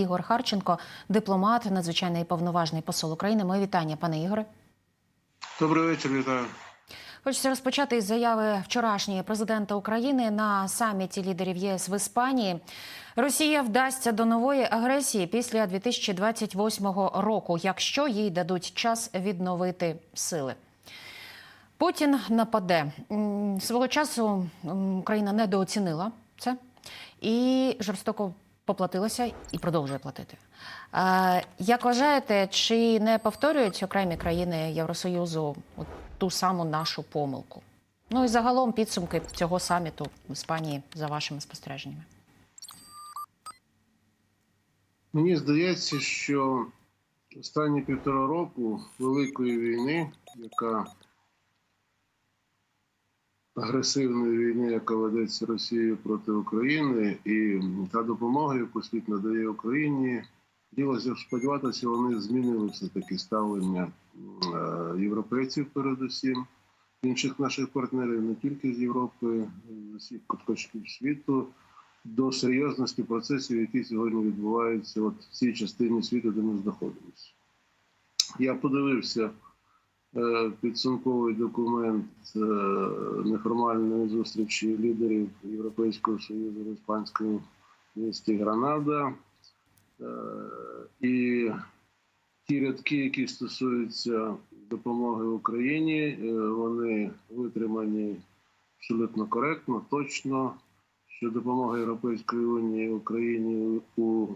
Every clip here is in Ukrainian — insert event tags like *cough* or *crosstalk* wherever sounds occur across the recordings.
Ігор Харченко, дипломат, надзвичайний повноважний посол України. Моє вітання, пане Ігоре. Добрий вечір, вітаю. Хочеться розпочати із заяви вчорашньої президента України на саміті лідерів ЄС в Іспанії. Росія вдасться до нової агресії після 2028 року, якщо їй дадуть час відновити сили. Путін нападе свого часу. Україна недооцінила це і жорстоко поплатилася і продовжує платити. Як вважаєте, чи не повторюють окремі країни Євросоюзу ту саму нашу помилку? Ну і загалом підсумки цього саміту в Іспанії за вашими спостереженнями. Мені здається, що останні півтора року великої війни, яка агресивної війни, яка ведеться Росією проти України, і та допомога, яку світ надає Україні, хотілося б сподіватися, вони змінили все таки ставлення е, європейців, передусім, інших наших партнерів, не тільки з Європи, з усіх куточків світу. До серйозності процесів, які сьогодні відбуваються от в цій частині світу, де ми знаходимося. Я подивився підсумковий документ е, неформальної зустрічі лідерів Європейського Союзу в іспанському місті Гранада. Е, і ті рядки, які стосуються допомоги Україні, е, вони витримані абсолютно коректно, точно що допомога Європейської унії Україні у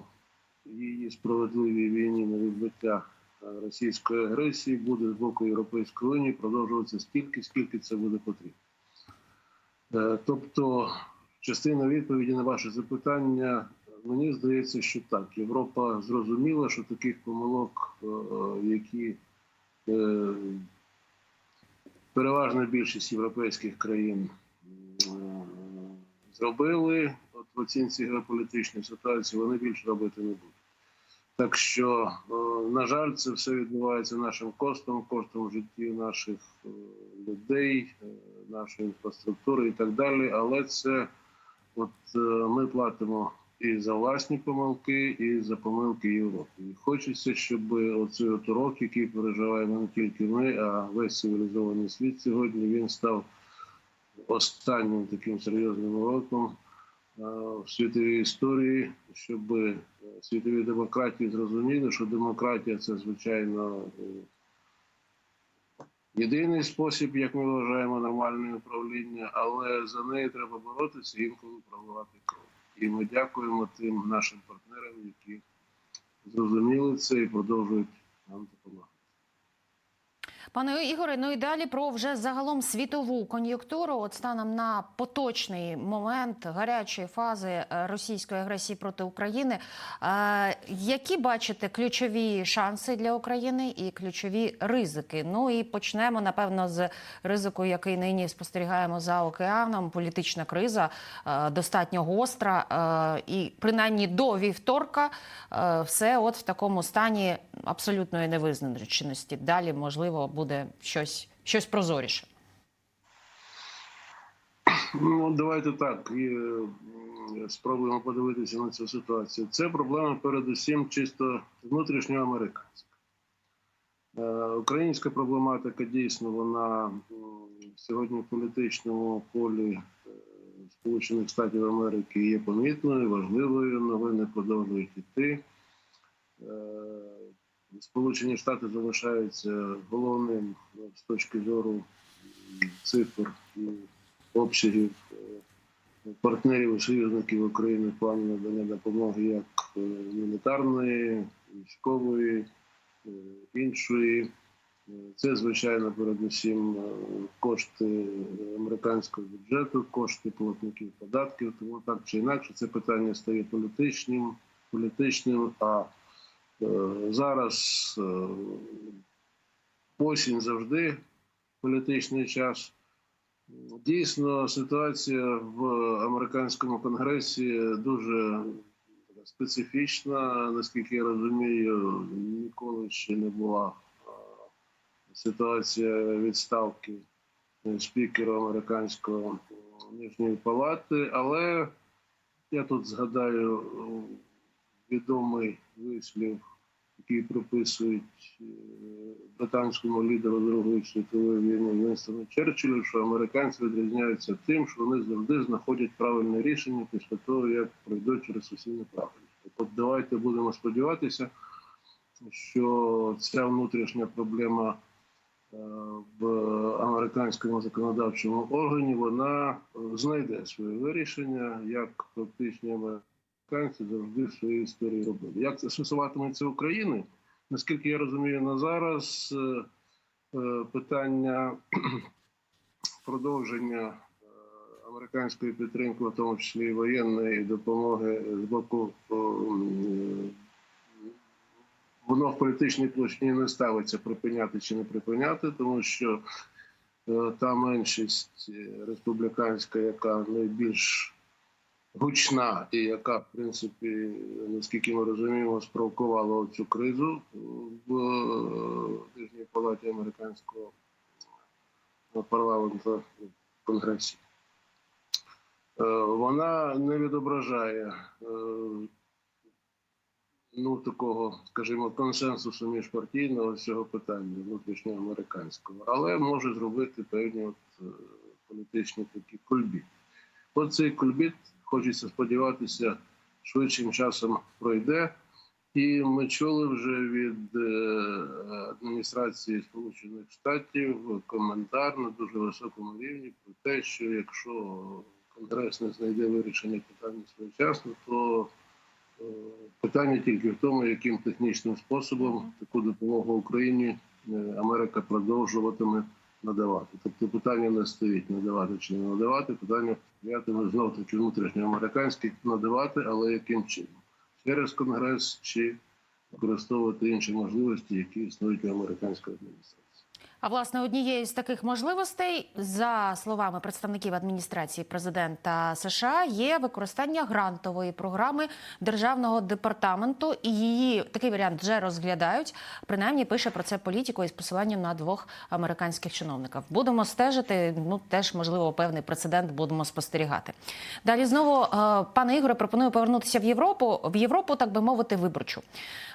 її справедливій війні на відбиття е, російської агресії буде з боку Європейської унії продовжуватися стільки, скільки це буде потрібно. Е, Тобто, частина відповіді на ваше запитання, мені здається, що так. Європа зрозуміла, що таких помилок, е, які е, переважна більшість європейських країн е, зробили от в оцінці геополітичної ситуації, вони більше робити не будуть. Так що, е, на жаль, це все відбувається нашим коштом, коштом житті наших е, людей, е, нашої інфраструктури і так далі. Але це от ми платимо і за власні помилки, і за помилки Європи. І хочеться, щоб оцей от урок, який переживаємо не тільки ми, а весь цивілізований світ сьогодні, він став останнім таким серйозним уроком в світовій історії, щоб е, світові демократії зрозуміли, що демократія це звичайно е, єдиний спосіб, як ми вважаємо, нормальне управління, але за неї треба боротися і інколи проливати кров. І ми дякуємо тим нашим партнерам, які зрозуміли це і продовжують нам допомагати. Пане Ігоре, ну і далі про вже загалом світову кон'юнктуру. От станом на поточний момент гарячої фази е, російської агресії проти України. Е, які бачите ключові шанси для України і ключові ризики? Ну і почнемо напевно з ризику, який нині спостерігаємо за океаном. Політична криза е, достатньо гостра, і принаймні до вівторка все от в такому стані абсолютної невизначеності. Далі можливо буде щось, щось прозоріше. Ну, давайте так е, спробуємо подивитися на цю ситуацію. Це проблема передусім чисто внутрішньоамериканська. Е, Українська проблематика дійсно вона сьогодні в політичному полі е, Сполучених Штатів Америки є помітною, важливою. Новини продовжують іти. Сполучені Штати залишаються головним ну, з точки зору цифр і обсягів е, партнерів і союзників України в плані надання допомоги як е, мілітарної, військової, е, іншої. Це, звичайно, передусім кошти американського бюджету, кошти платників податків. Тому так чи інакше це питання стає політичним, політичним. А зараз е, осінь завжди політичний час. Дійсно, ситуація в американському конгресі дуже специфічна. Наскільки я розумію, ніколи ще не була ситуація відставки спікера американського нижньої палати. Але я тут згадаю відомий вислів, який приписують е, британському лідеру Другої світової війни Вінстону Черчиллю, що американці відрізняються тим, що вони завжди знаходять правильне рішення після того, як пройдуть через усі неправильні. От давайте будемо сподіватися, що ця внутрішня проблема е, в американському законодавчому органі вона е, знайде своє вирішення, як фактичні американці завжди в своїй історії робили. Як це стосуватиметься України? Наскільки я розумію, на зараз е, е, питання *clears throat* продовження е, американської підтримки, в тому числі і воєнної допомоги з боку воно в політичній площині не ставиться припиняти чи не припиняти, тому що та меншість республіканська, яка найбільш гучна і яка, в принципі, наскільки ми розуміємо, спровокувала цю кризу в е, Нижній палаті американського е, парламенту в конгресі. Е, Вона не відображає е, ну, такого, скажімо, консенсусу міжпартійного цього питання внутрішньоамериканського, але може зробити певні от, е, політичні такі кульбіт. От цей кульбіт, хочеться сподіватися, швидшим часом пройде. І ми чули вже від е, адміністрації Сполучених Штатів коментар на дуже високому рівні про те, що якщо Конгрес не знайде вирішення питання своєчасно, то е, питання тільки в тому, яким технічним способом таку допомогу Україні е, Америка продовжуватиме надавати. Тобто питання не стоїть надавати чи не надавати, питання стоятиме знов таки внутрішньоамериканське надавати, але яким чином? Через Конгрес чи використовувати інші можливості, які існують у американської адміністрації. А власне однією з таких можливостей, за словами представників адміністрації президента США, є використання грантової програми державного департаменту, і її такий варіант вже розглядають. Принаймні пише про це політико із посиланням на двох американських чиновників. Будемо стежити. Ну теж можливо певний прецедент будемо спостерігати. Далі знову е, пане Ігоре пропоную повернутися в Європу. В Європу, так би мовити, виборчу.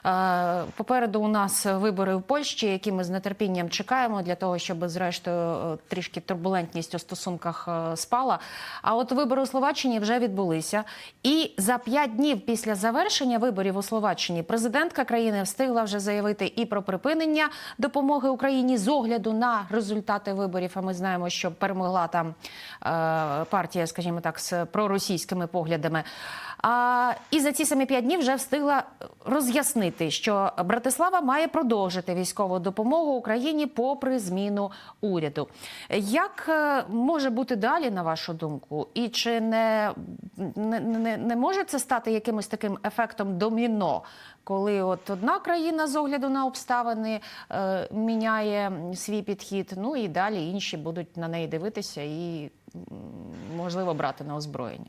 Е, Попереду у нас вибори в Польщі, які ми з нетерпінням чекаємо для того, щоб зрештою е, трішки турбулентність у стосунках е, спала. А от вибори у Словаччині вже відбулися. І за п'ять днів після завершення виборів у Словаччині президентка країни встигла вже заявити і про припинення допомоги Україні з огляду на результати виборів. А ми знаємо, що перемогла там е, партія, скажімо так, з проросійськими поглядами. А, і за ці самі п'ять днів вже встигла роз'яснити, що Братислава має продовжити військову допомогу Україні попри зміну уряду. Як е, може бути далі, на вашу думку, і чи не, не, не, не може це стати якимось таким ефектом доміно, коли от одна країна з огляду на обставини е, міняє свій підхід, ну і далі інші будуть на неї дивитися і можливо брати на озброєння?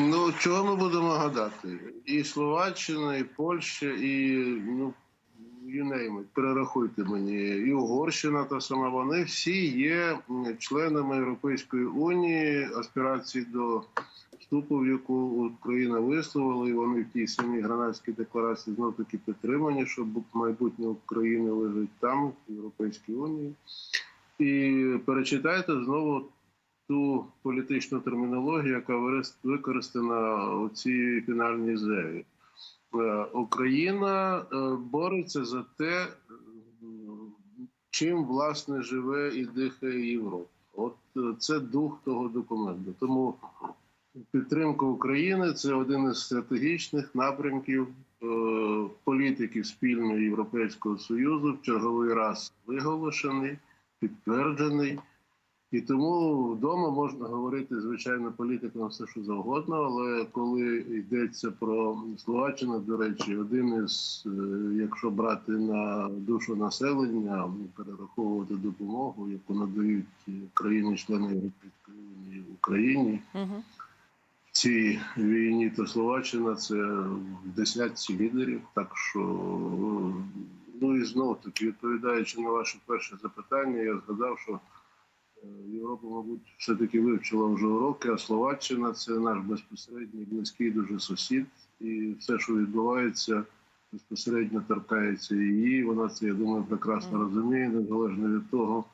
Ну, чого ми будемо гадати? І Словаччина, і Польща, і ну, you name it, перерахуйте мені, і Угорщина та сама, вони всі є членами Європейської унії, аспірації до вступу, в яку Україна висловила, і вони в тій самій гранадській декларації знов таки підтримані, що майбутнє України лежить там, в Європейській унії. І перечитайте знову ту політичну термінологію, яка використана у цій фінальній зеві. Е, Україна е, бореться за те, чим власне живе і дихає Європа. От е, це дух того документу. Тому підтримка України це один із стратегічних напрямків політики спільної Європейського Союзу в черговий раз виголошений, підтверджений. І тому вдома можна говорити, звичайно, політикам все, що завгодно, але коли йдеться про Словаччину, до речі, один із, е, якщо брати на душу населення, перераховувати допомогу, яку надають країни-члени Європейської Україні Угу. в цій війні, то Словаччина це в десятці лідерів. Так що, ну і знов таки, відповідаючи на ваше перше запитання, я згадав, що Європа, мабуть, все-таки вивчила вже уроки, а Словаччина це наш безпосередній близький дуже сусід. і все, що відбувається, безпосередньо торкається її. Вона це, я думаю, прекрасно розуміє, незалежно від того,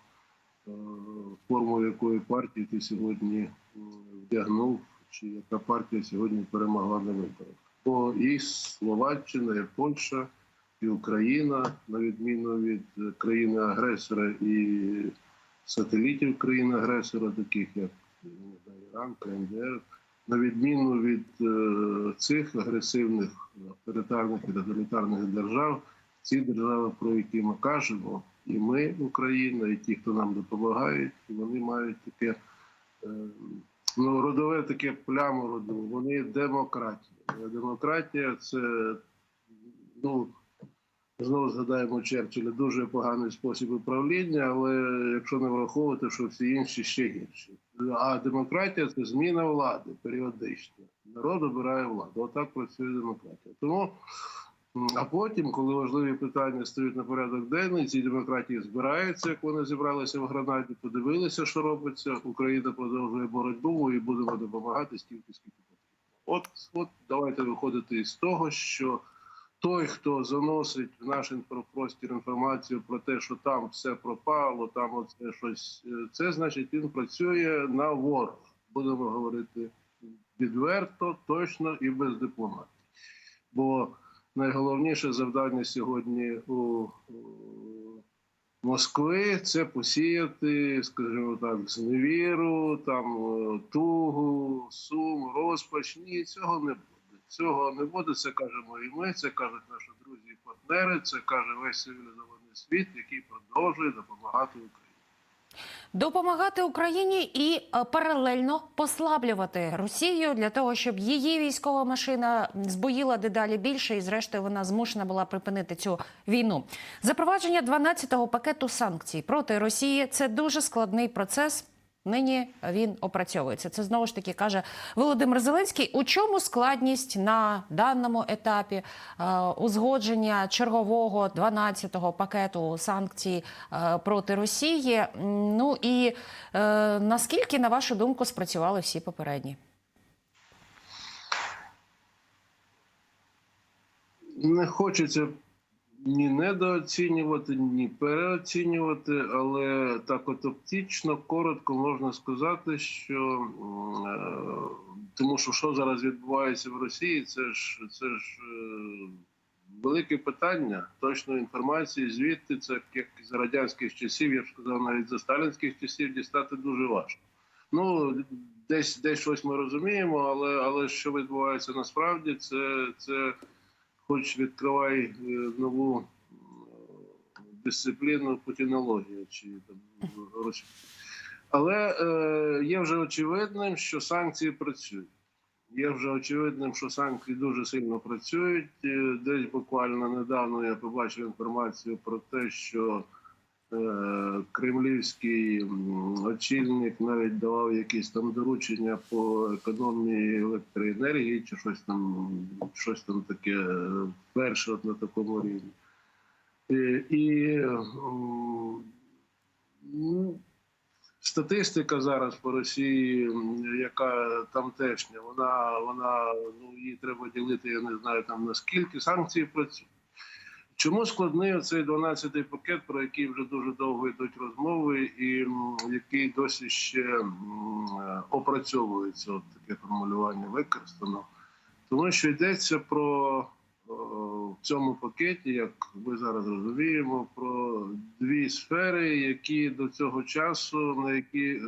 е, форму якої партії ти сьогодні вдягнув, чи яка партія сьогодні перемогла на виборах. Бо і Словаччина, і Польща, і Україна, на відміну від е, країни-агресора і сателітів країни-агресора, таких як Іран, КНДР, на відміну від е, цих агресивних авторитарних і тоталітарних держав, ці держави, про які ми кажемо, і ми, Україна, і ті, хто нам допомагають, вони мають таке е, ну, родове таке пляму родову. Вони демократія. Демократія це ну. Знову згадаємо Черчилля, дуже поганий спосіб управління, але якщо не враховувати, що всі інші ще гірші. А демократія це зміна влади періодична. Народ обирає владу. Отак працює демократія. Тому, а потім, коли важливі питання стають на порядок денний, ці демократії збираються, як вони зібралися в Гранаді, подивилися, що робиться. Україна продовжує боротьбу і будемо допомагати стільки, скільки. От, от давайте виходити із того, що той, хто заносить в наш інфопростір інформацію про те, що там все пропало, там оце щось, е, це значить він працює на ворога. Будемо говорити відверто, точно і без дипломатії. Бо найголовніше завдання сьогодні у, Москви це посіяти, скажімо так, зневіру, там е, тугу, сум, розпач. Ні, цього не буде. Цього не буде. Це кажемо і ми, це кажуть наші друзі і партнери, це каже весь цивілізований світ, який продовжує допомагати Україні. Допомагати Україні і е, паралельно послаблювати Росію для того, щоб її військова машина збоїла дедалі більше, і зрештою вона змушена була припинити цю війну. Запровадження 12-го пакету санкцій проти Росії це дуже складний процес. Нині він опрацьовується. Це знову ж таки каже Володимир Зеленський. У чому складність на даному етапі е, узгодження чергового 12-го пакету санкцій е, проти Росії? Ну і е, наскільки, на вашу думку, спрацювали всі попередні? Не хочеться ні недооцінювати, ні переоцінювати, але так от оптично, коротко можна сказати, що е, тому що що зараз відбувається в Росії, це ж це ж е, велике питання точної інформації. Звідти це як з радянських часів, я б сказав, навіть за сталінських часів дістати дуже важко. Ну десь десь щось ми розуміємо, але але що відбувається насправді, це це хоч відкривай е, нову е, дисципліну путінологія чи гроші. Але е, є вже очевидним, що санкції працюють. Є вже очевидним, що санкції дуже сильно працюють. Е, Десь буквально недавно я побачив інформацію про те, що кремлівський очільник навіть давав якісь там доручення по економії електроенергії, чи щось там, щось там таке е, перше на такому рівні. Е, І ну, статистика зараз по Росії, яка тамтешня, вона, вона ну, її треба ділити, я не знаю там наскільки санкції працюють. Чому складний цей 12-й пакет, про який вже дуже довго йдуть розмови, і який досі ще е, опрацьовується, от таке формулювання використано, тому що йдеться про в цьому пакеті, як ми зараз розуміємо, про дві сфери, які до цього часу, на які е,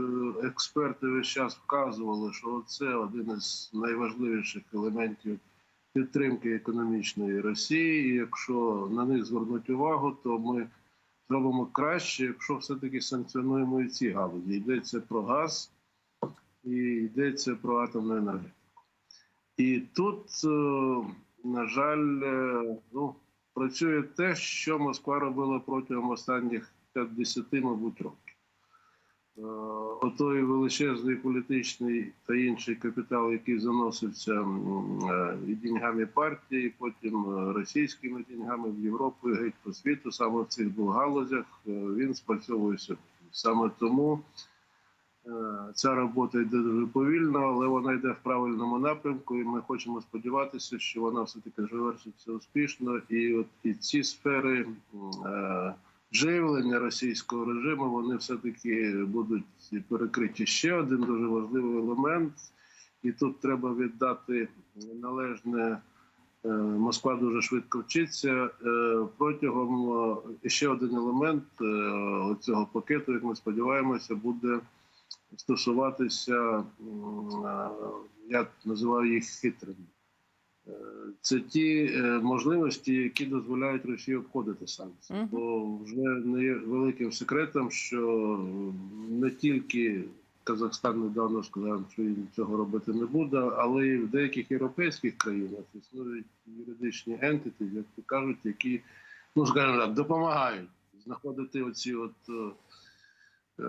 експерти весь час вказували, що це один із найважливіших елементів підтримки економічної Росії. І якщо на них звернуть увагу, то ми зробимо краще, якщо все-таки санкціонуємо і ці галузі. Йдеться про газ і йдеться про атомну енергетику. І тут, е, на жаль, е, ну, працює те, що Москва робила протягом останніх 50, мабуть, років. Е, Отой величезний політичний та інший капітал, який заносився е, і деньгами партії, потім е, російськими деньгами в Європу і геть по світу, саме в цих двох галузях, він спрацьовує. Саме тому Ця робота йде дуже повільно, але вона йде в правильному напрямку, і ми хочемо сподіватися, що вона все таки завершиться успішно. І от і ці сфери живлення російського режиму вони все таки будуть перекриті. Ще один дуже важливий елемент, і тут треба віддати належне. Е, Москва дуже швидко вчиться Е, протягом е, ще один елемент цього пакету, як ми сподіваємося, буде стосуватися, я називаю їх хитрими. Це ті е, можливості, які дозволяють Росії обходити санкції. Мгм. Бо вже не є великим секретом, що не тільки Казахстан недавно сказав, що він цього робити не буде, але й в деяких європейських країнах існують юридичні ентити, як то кажуть, які, ну скажімо так, допомагають знаходити оці от. е, е,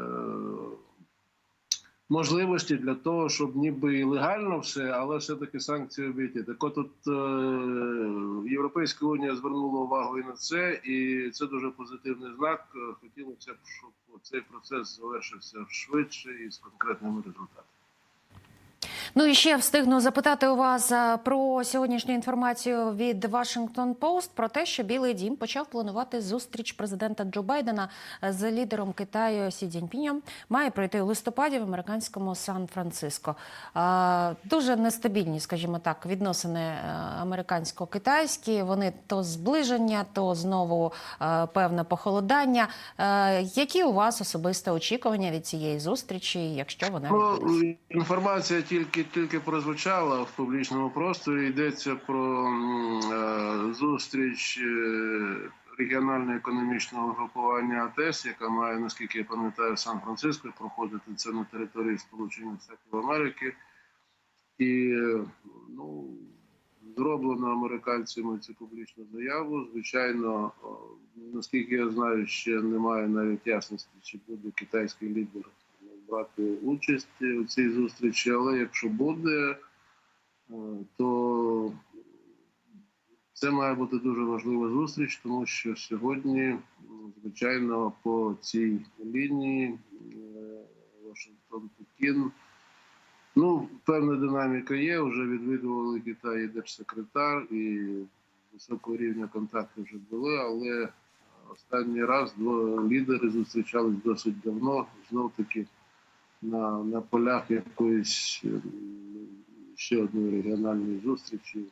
можливості для того, щоб ніби і легально все, але все-таки санкції обійти. Так от тут е, Європейська Унія звернула увагу і на це, і це дуже позитивний знак. Хотілося б, щоб цей процес завершився швидше і з конкретними результатами. Ну і ще встигну запитати у вас е, про сьогоднішню інформацію від Washington Post про те, що Білий Дім почав планувати зустріч президента Джо Байдена з лідером Китаю Сі Цзіньпінем. Має пройти у листопаді в американському Сан-Франциско. Е, Дуже нестабільні, скажімо так, відносини е, американсько-китайські. Вони то зближення, то знову е, певне похолодання. Е, Які у вас особисте очікування від цієї зустрічі, якщо вона відбудеться? Ну, інформація тільки тільки прозвучала в публічному просторі. Йдеться про е, зустріч е, регіонального економічного групування АТЕС, яка має, наскільки я пам'ятаю, в Сан-Франциско проходити це на території Сполучених Штатів Америки. І ну, зроблено американцями цю публічну заяву. Звичайно, наскільки я знаю, ще немає навіть ясності, чи буде китайський лідер брати участь у цій зустрічі. Але якщо буде, е, то це має бути дуже важлива зустріч, тому що сьогодні, звичайно, по цій лінії е, Вашингтон-Пекін. Ну, певна динаміка є. Вже відвідували Китай і держсекретар, і високого рівня контакти вже були, але останній раз лідери зустрічались досить давно, знов таки на, на полях якоїсь ем, ще одної регіональної зустрічі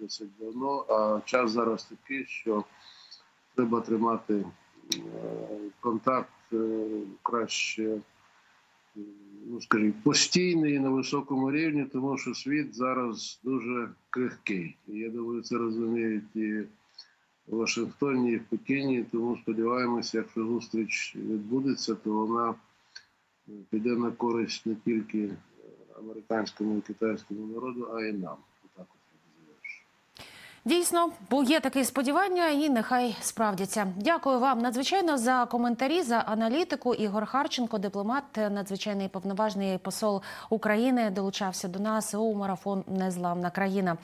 досить давно. А час зараз такий, що треба тримати е, контакт е, краще, е, ну скажімо, постійний на високому рівні, тому що світ зараз дуже крихкий. Я думаю, це розуміють і в Вашингтоні, і в Пекіні. Тому сподіваємося, якщо зустріч відбудеться, то вона піде на користь не тільки е, американському і китайському народу, а й нам. Дійсно, бо є таке сподівання, і нехай справдяться. Дякую вам надзвичайно за коментарі, за аналітику. Ігор Харченко, дипломат, надзвичайний повноважний посол України, долучався до нас у марафон Незламна країна.